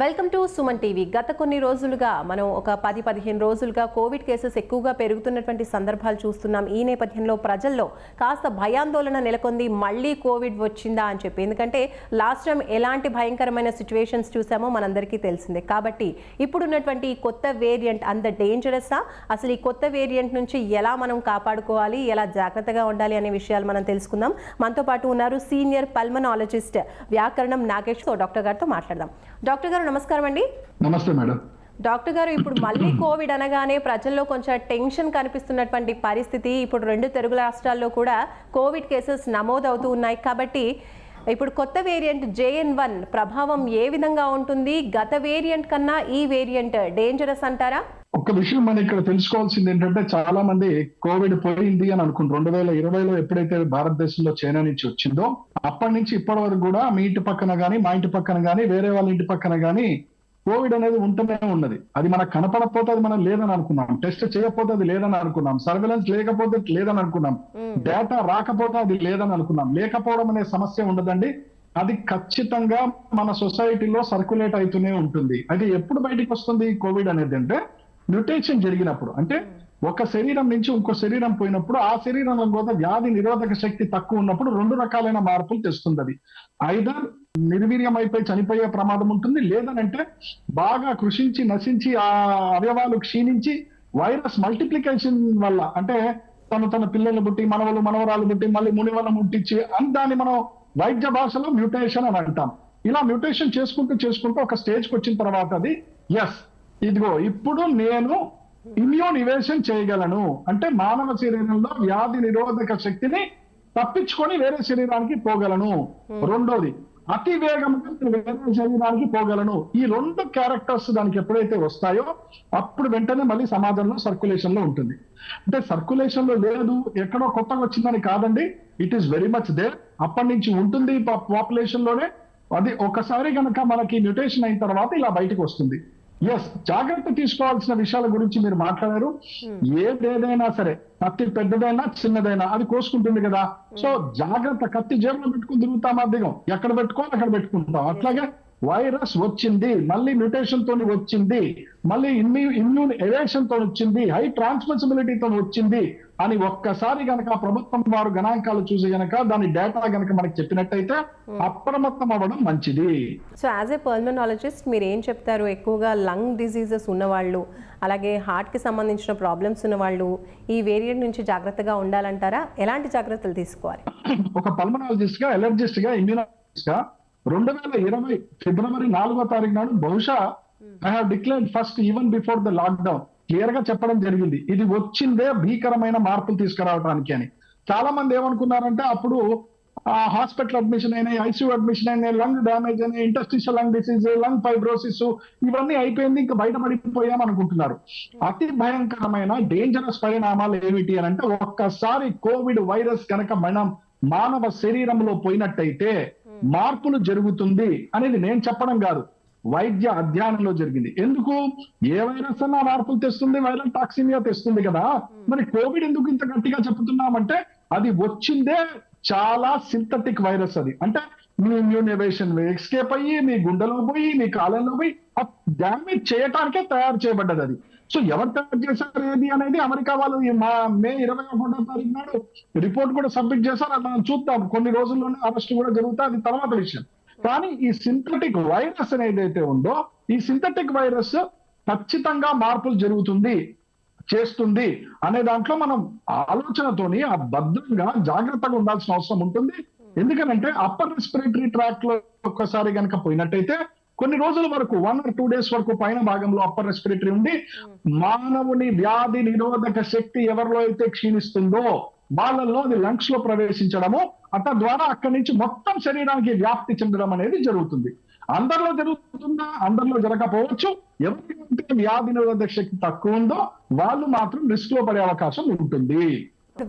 Welcome to Suman TV. గత కొన్ని రోజులుగా మనం ఒక పది పదిహేను రోజులుగా కోవిడ్ కేసెస్ ఎక్కువగా పెరుగుతున్నటువంటి సందర్భాలు చూస్తున్నాం. ఈ నేపథ్యంలో ప్రజల్లో కాస్త భయాందోళన నెలకొంది. మళ్ళీ కోవిడ్ వచ్చిందా అని చెప్పి. ఎందుకంటే లాస్ట్ టైం ఎలాంటి భయంకరమైన సిచ్యువేషన్స్ చూసామో మనందరికీ తెలిసిందే. కాబట్టి ఇప్పుడున్నటువంటి ఈ కొత్త వేరియంట్ అంత డేంజరసా అసలు ఈ కొత్త వేరియంట్ నుంచి ఎలా మనం కాపాడుకోవాలి? ఎలా జాగ్రత్తగా ఉండాలి అనే విషయాలు మనం తెలుసుకుందాం. మనతో పాటు ఉన్నారు సీనియర్ పల్మనాలజిస్ట్ వ్యాకరణం నాగేష్ డాక్టర్ గారితో మాట్లాడదాం. డాక్టర్ గారు నమస్కారం అండి. నమస్తే మేడం. డాక్టర్ గారు ఇప్పుడు మళ్ళీ కోవిడ్ అనగానే ప్రజల్లో కొంచెం టెన్షన్ కనిపిస్తున్నటువంటి పరిస్థితి. ఇప్పుడు రెండు తెలుగు రాష్ట్రాల్లో కూడా కోవిడ్ కేసెస్ నమోదవుతూ ఉన్నాయి. కాబట్టి ఇప్పుడు కొత్త వేరియంట్ జేఎన్ వన్ ప్రభావం ఏ విధంగా ఉంటుంది? గత వేరియంట్ కన్నా ఈ వేరియంట్ డేంజరస్ అంటారా? ఒక విషయం మనం ఇక్కడ తెలుసుకోవాల్సింది ఏంటంటే చాలా మంది కోవిడ్ పోయింది అని అనుకుంటారు. రెండు వేల ఇరవైలో ఎప్పుడైతే భారతదేశంలో చైనా నుంచి వచ్చిందో అప్పటి నుంచి ఇప్పటి వరకు కూడా మీ ఇంటి పక్కన గానీ మా ఇంటి పక్కన గానీ వేరే వాళ్ళ ఇంటి పక్కన గానీ కోవిడ్ అనేది ఉంటూనే ఉన్నది. అది మనకు కనపడకపోతే అది మనం లేదని అనుకున్నాం. టెస్ట్ చేయకపోతే అది లేదని అనుకున్నాం. సర్వేలెన్స్ లేకపోతే లేదని అనుకున్నాం. డేటా రాకపోతే అది లేదని అనుకున్నాం. లేకపోవడం అనే సమస్య ఉండదండి. అది ఖచ్చితంగా మన సొసైటీలో సర్క్యులేట్ అవుతూనే ఉంటుంది. అయితే ఎప్పుడు బయటికి వస్తుంది కోవిడ్ అనేది అంటే మ్యూటేషన్ జరిగినప్పుడు అంటే ఒక శరీరం నుంచి ఇంకో శరీరం పోయినప్పుడు ఆ శరీరంలో కూడా వ్యాధి నిరోధక శక్తి తక్కువ ఉన్నప్పుడు రెండు రకాలైన మార్పులు తెస్తుంది అది ఐదర్ నిర్వీర్యం అయిపోయి చనిపోయే ప్రమాదం ఉంటుంది లేదనంటే బాగా కృషించి నశించి ఆ అవయవాలు క్షీణించి వైరస్ మల్టిప్లికేషన్ వల్ల అంటే తను తన పిల్లలు పుట్టి మనవలు మనవరాలు పుట్టి మళ్ళీ మునివలం ముట్టించి అని దాన్ని మనం వైద్య భాషలో మ్యూటేషన్ అని అంటాం. ఇలా మ్యూటేషన్ చేసుకుంటూ చేసుకుంటూ ఒక స్టేజ్కి వచ్చిన తర్వాత అది ఎస్ ఇదిగో ఇప్పుడు నేను ఇమ్యూన్ ఇవేషన్ చేయగలను. అంటే మానవ శరీరంలో వ్యాధి నిరోధక శక్తిని తప్పించుకొని వేరే శరీరానికి పోగలను. రెండోది అతి వేగంగా వేరే శరీరానికి పోగలను. ఈ రెండు క్యారెక్టర్స్ దానికి ఎప్పుడైతే వస్తాయో అప్పుడు వెంటనే మళ్ళీ సమాజంలో సర్క్యులేషన్లో ఉంటుంది. అంటే సర్క్యులేషన్లో లేదు ఎక్కడో కొత్తగా వచ్చిందని కాదండి. It is very much there అప్పటి నుంచి ఉంటుంది పాపులేషన్లోనే. అది ఒకసారి కనుక మనకి మ్యూటేషన్ అయిన తర్వాత ఇలా బయటకు వస్తుంది. ఎస్ జాగ్రత్త తీసుకోవాల్సిన విషయాల గురించి మీరు మాట్లాడారు. ఏదేదైనా సరే కత్తి పెద్దదైనా చిన్నదైనా అది కోసుకుంటుంది కదా. సో జాగ్రత్త కత్తి జేబులో పెట్టుకుని తిరుగుతాం అధికం ఎక్కడ పెట్టుకోవాలి అక్కడ పెట్టుకుంటాం. అట్లాగే వైరస్ వచ్చింది మళ్ళీ మ్యూటేషన్ తోని వచ్చింది మళ్ళీ ఇమ్యూ ఇమ్యూన్ ఎవేషన్తో వచ్చింది హై ట్రాన్స్మిసిబిలిటీ తో వచ్చింది అని ఒక్కసారి గనక ప్రభుత్వం వారు గణాంకాలు చూసి గనక దాని డేటా గనక మనకి చెప్పినట్టయితే అప్రమత్తం అవ్వడం మంచిది. సో యాజ్ ఏ పల్మనాలజిస్ట్ మీరు ఏం చెప్తారు? ఎక్కువగా లంగ్ డిసీజెస్ ఉన్నవాళ్ళు అలాగే హార్ట్కి సంబంధించిన ప్రాబ్లమ్స్ ఉన్నవాళ్ళు ఈ వేరియంట్ నుంచి జాగ్రత్తగా ఉండాలంటారా? ఎలాంటి జాగ్రత్తలు తీసుకోవాలి? ఒక పల్మనాలజిస్ట్గా ఎలర్జిస్ట్గా ఇమ్యూనాలజిస్ట్గా రెండు వేల ఇరవై ఫిబ్రవరి నాలుగో తారీఖు నాడు బహుశా I have declared first even before the lockdown క్లియర్గా చెప్పడం జరిగింది. ఇది వచ్చిందే భీకరమైన మార్పులు తీసుకురావడానికి అని. చాలా మంది ఏమనుకున్నారంటే అప్పుడు ఆ హాస్పిటల్ అడ్మిషన్ అయినాయి ఐసీయూ అడ్మిషన్ అయినాయి లంగ్ డ్యామేజ్ అయినాయి interstitial lung disease lung fibrosis ఇవన్నీ అయిపోయింది ఇంకా బయటపడిపోయాం అనుకుంటున్నారు. అతి భయంకరమైన డేంజరస్ పరిణామాలు ఏమిటి అని అంటే ఒక్కసారి కోవిడ్ వైరస్ కనుక మనం మానవ శరీరంలో పోయినట్టయితే మార్పులు జరుగుతుంది అనేది నేను చెప్పడం కాదు. వైద్య అధ్యయనంలో జరిగింది. ఎందుకు? ఏ వైరస్ అన్నా మార్పులు తెస్తుంది వైరల్ టాక్సిమియా తెస్తుంది కదా. మరి కోవిడ్ ఎందుకు ఇంత గట్టిగా చెప్తున్నామంటే అది వచ్చిందే చాలా సింథటిక్ వైరస్ అది. అంటే మీ ఇమ్యూన్ ఎవేషన్ ఎస్కేప్ అయ్యి మీ గుండెలో పోయి మీ కాలంలో పోయి డ్యామేజ్ చేయటానికే తయారు చేయబడ్డది అది. సో ఎవరు తయారు చేశారు ఏది అనేది అమెరికా వాళ్ళు మా మే ఇరవై ఒకటో తారీఖు నాడు రిపోర్ట్ కూడా సబ్మిట్ చేశారు. అది మనం చూద్దాం. కొన్ని రోజుల్లోనే అరెస్ట్ కూడా జరుగుతా అది తర్వాత విషయం. కానీ ఈ సింథటిక్ వైరస్ అనేది ఏదైతే ఉందో ఈ సింథటిక్ వైరస్ ఖచ్చితంగా మార్పులు జరుగుతుంది చేస్తుంది అనే దాంట్లో మనం ఆలోచనతోని ఆ భద్రంగా జాగ్రత్తగా ఉండాల్సిన అవసరం ఉంటుంది. ఎందుకనంటే అప్పర్ రెస్పిరేటరీ ట్రాక్లో ఒక్కసారి కనుక పోయినట్టయితే కొన్ని రోజుల వరకు వన్ ఆర్ టూ డేస్ వరకు పైన భాగంలో అప్పర్ రెస్పిరేటరీ ఉండి మానవుని వ్యాధి నిరోధక శక్తి ఎవరిలో అయితే క్షీణిస్తుందో వాళ్ళల్లో అది లంగ్స్లో ప్రవేశించడము అత ద్వారా అక్కడి నుంచి మొత్తం శరీరానికి వ్యాప్తి చెందడం అనేది జరుగుతుంది. అందరిలో జరుగుతుందా? అందరిలో జరగకపోవచ్చు. ఎవరికి వ్యాధి నిరోధక శక్తి తక్కువ ఉందో వాళ్ళు మాత్రం రిస్క్లో పడే అవకాశం ఉంటుంది.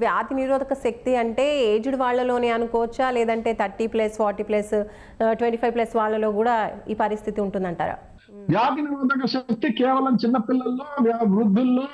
వ్యాధి నిరోధక శక్తి అంటే ఏజ్డ్ వాళ్ళలోనే అనుకోవచ్చా? లేదంటే thirty plus forty plus twenty five plus వాళ్ళలో కూడా ఈ పరిస్థితి ఉంటుందంటారా? వ్యాధి నిరోధక శక్తి కేవలం చిన్న పిల్లల్లో వ్యా- వృద్ధుల్లో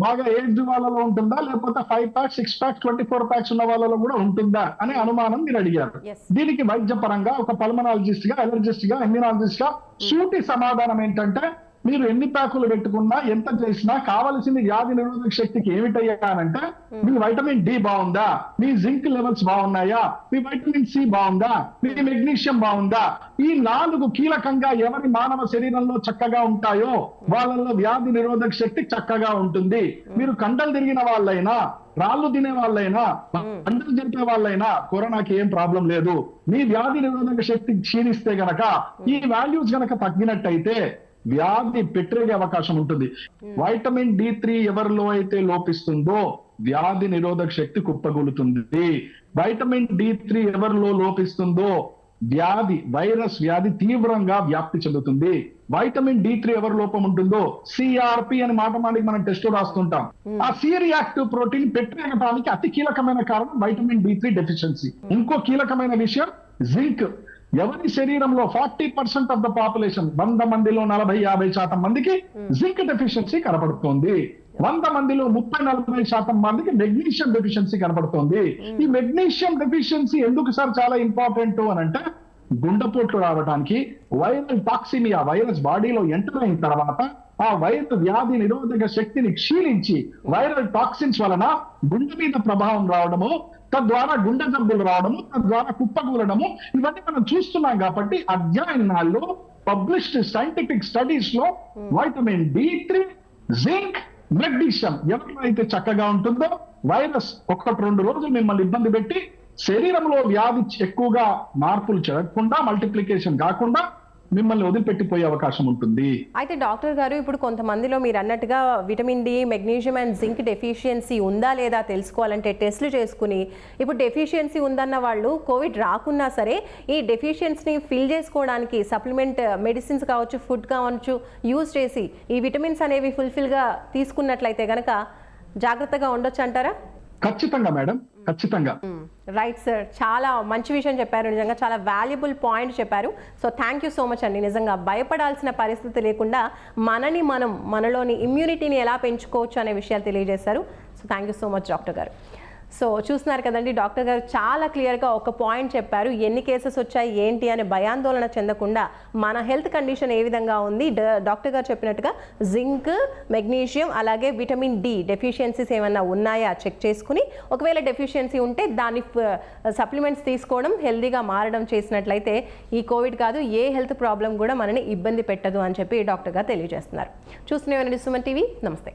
బాగా ఏజ్ వాళ్ళలో ఉంటుందా? లేకపోతే five packs six packs twenty four packs ఉన్న వాళ్ళలో కూడా ఉంటుందా? అనే అనుమానం మీరు అడిగారు. దీనికి వైద్య పరంగా ఒక పల్మనాలజిస్ట్గా అలర్జిస్ట్గా ఇమ్యూనాలజిస్ట్గా సూటి సమాధానం ఏంటంటే మీరు ఎన్ని ప్యాకులు పెట్టుకున్నా ఎంత చేసినా కావలసింది వ్యాధి నిరోధక శక్తికి ఏమిటయ్యానంటే మీ వైటమిన్ డి బాగుందా? మీ జింక్ లెవెల్స్ బాగున్నాయా? మీ వైటమిన్ సి బాగుందా? మీ మెగ్నీషియం బాగుందా? ఈ నాలుగు కీలకంగా ఎవరి మానవ శరీరంలో చక్కగా ఉంటాయో వాళ్ళల్లో వ్యాధి నిరోధక శక్తి చక్కగా ఉంటుంది. మీరు కండలు తిరిగిన వాళ్ళైనా రాళ్ళు తినే వాళ్ళైనా పంటలు జరిపే వాళ్ళైనా కరోనాకి ఏం ప్రాబ్లం లేదు. మీ వ్యాధి నిరోధక శక్తి క్షీణిస్తే గనక ఈ వాల్యూస్ గనక తగ్గినట్టయితే వ్యాధి పెట్టిగే అవకాశం ఉంటుంది. వైటమిన్ డి త్రీ ఎవరిలో అయితే లోపిస్తుందో వ్యాధి నిరోధక శక్తి కుప్పగొలుతుంది. వైటమిన్ డి త్రీ ఎవరిలో లోపిస్తుందో వ్యాధి వైరస్ వ్యాధి తీవ్రంగా వ్యాప్తి చెందుతుంది. వైటమిన్ డి త్రీ ఎవరి లోపం ఉంటుందో సిఆర్పి అని మాట మాటికి మనం టెస్ట్ రాస్తుంటాం. ఆ సి రియాక్టివ్ ప్రోటీన్ పెట్టడానికి అతి కీలకమైన కారణం వైటమిన్ డి త్రీ డెఫిషియన్సీ. ఇంకో కీలకమైన విషయం జింక్. ఎవరి శరీరంలో forty percent of the population వంద మందిలో నలభై యాభై శాతం మందికి జింక్ డెఫిషియన్సీ కనబడుతోంది వంద మందిలో ముప్పై నలభై శాతం మందికి మెగ్నీషియం డెఫిషియన్సీ కనబడుతోంది ఈ మెగ్నీషియం డెఫిషియన్సీ ఎందుకు సార్ చాలా ఇంపార్టెంట్ అని అంటే గుండెపోట్లు రావడానికి వైరల్ టాక్సిమియా వైరస్ బాడీలో ఎంటర్ అయిన తర్వాత ఆ వైరస్ వ్యాధి నిరోధక శక్తిని క్షీణించి వైరల్ టాక్సిన్స్ వలన గుండె మీద ప్రభావం రావడము తద్వారా గుండె జబ్బులు రావడము తద్వారా కుప్పకూలడము ఇవన్నీ మనం చూస్తున్నాం కాబట్టి అధ్యయనాల్లో పబ్లిష్డ్ సైంటిఫిక్ స్టడీస్లో vitamin D three zinc magnesium ఎవరిలో అయితే చక్కగా ఉంటుందో వైరస్ ఒకటి రెండు రోజులు మిమ్మల్ని ఇబ్బంది పెట్టి శరీరంలో వ్యాధి ఎక్కువగా మార్పులు జరగకుండా మల్టిప్లికేషన్ కాకుండా మిమ్మల్ని వదిలిపెట్టిపోయే అవకాశం ఉంటుంది. అయితే డాక్టర్ గారు ఇప్పుడు కొంతమందిలో మీరు అన్నట్టుగా vitamin D magnesium and zinc deficiency ఉందా లేదా తెలుసుకోవాలంటే టెస్ట్లు చేసుకుని ఇప్పుడు డెఫిషియన్సీ ఉందన్న వాళ్ళు కోవిడ్ రాకున్నా సరే ఈ డెఫిషియన్సీని ఫిల్ చేసుకోవడానికి సప్లిమెంట్ మెడిసిన్స్ కావచ్చు ఫుడ్ కావచ్చు యూజ్ చేసి ఈ విటమిన్స్ అనేవి ఫుల్ఫిల్గా తీసుకున్నట్లయితే కనుక జాగ్రత్తగా ఉండొచ్చు అంటారా ఖచ్చితంగా మేడం. ఖచ్చితంగా. రైట్ సార్ చాలా మంచి విషయం చెప్పారు. నిజంగా చాలా వాల్యుబుల్ పాయింట్ చెప్పారు. So thank you so much అండి. నిజంగా భయపడాల్సిన పరిస్థితి లేకుండా మనని మనం మనలోని ఇమ్యూనిటీని ఎలా పెంచుకోవచ్చు అనే విషయాలు తెలియజేశారు. So thank you so much doctor గారు. సో చూస్తున్నారు కదండి డాక్టర్ గారు చాలా క్లియర్గా ఒక పాయింట్ చెప్పారు. ఎన్ని కేసెస్ వచ్చాయి ఏంటి అని భయాందోళన చెందకుండా మన హెల్త్ కండిషన్ ఏ విధంగా ఉంది? డాక్టర్ గారు చెప్పినట్టుగా జింక్ మెగ్నీషియం అలాగే విటమిన్ డి డెఫిషియన్సీస్ ఏమైనా ఉన్నాయా? చెక్ చేసుకుని ఒకవేళ డెఫిషియన్సీ ఉంటే దాని సప్లిమెంట్స్ తీసుకోవడం హెల్దీగా మారడం చేసినట్లయితే ఈ కోవిడ్ కాదు ఏ హెల్త్ ప్రాబ్లం కూడా మనని ఇబ్బంది పెట్టదు అని చెప్పి డాక్టర్ గారు తెలియజేస్తున్నారు. చూస్తూనే సుమన్ టీవీ. నమస్తే.